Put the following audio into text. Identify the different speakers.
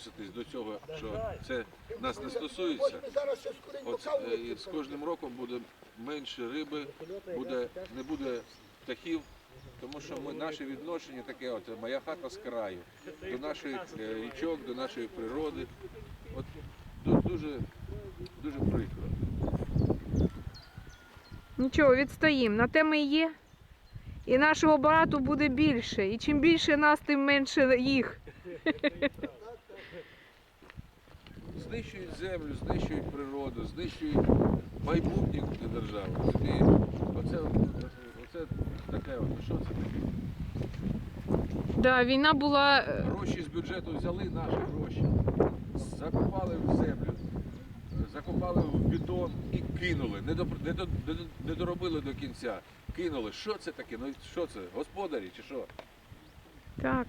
Speaker 1: відноситись до цього, що це нас не стосується. От е, і з кожним роком буде менше риби, буде, не буде птахів, тому що ми, наше відношення таке, от моя хата з краю, до наших е, річок, до нашої природи. От ду- дуже, дуже прикро.
Speaker 2: Нічого, відстоїмо. На те ми є. І нашого брату буде більше. І чим більше нас, тим менше їх.
Speaker 1: Знищують землю, знищують природу, знищують майбутнє держави. Оце, оце таке, от, що це таке?
Speaker 2: Да, війна була. е,
Speaker 1: Гроші з бюджету взяли наші гроші, закопали в землю, закопали в бетон і кинули. Не, не, до- не, до- не доробили до кінця. Кинули. Що це таке? Ну що це? Господарі чи що?
Speaker 2: Так.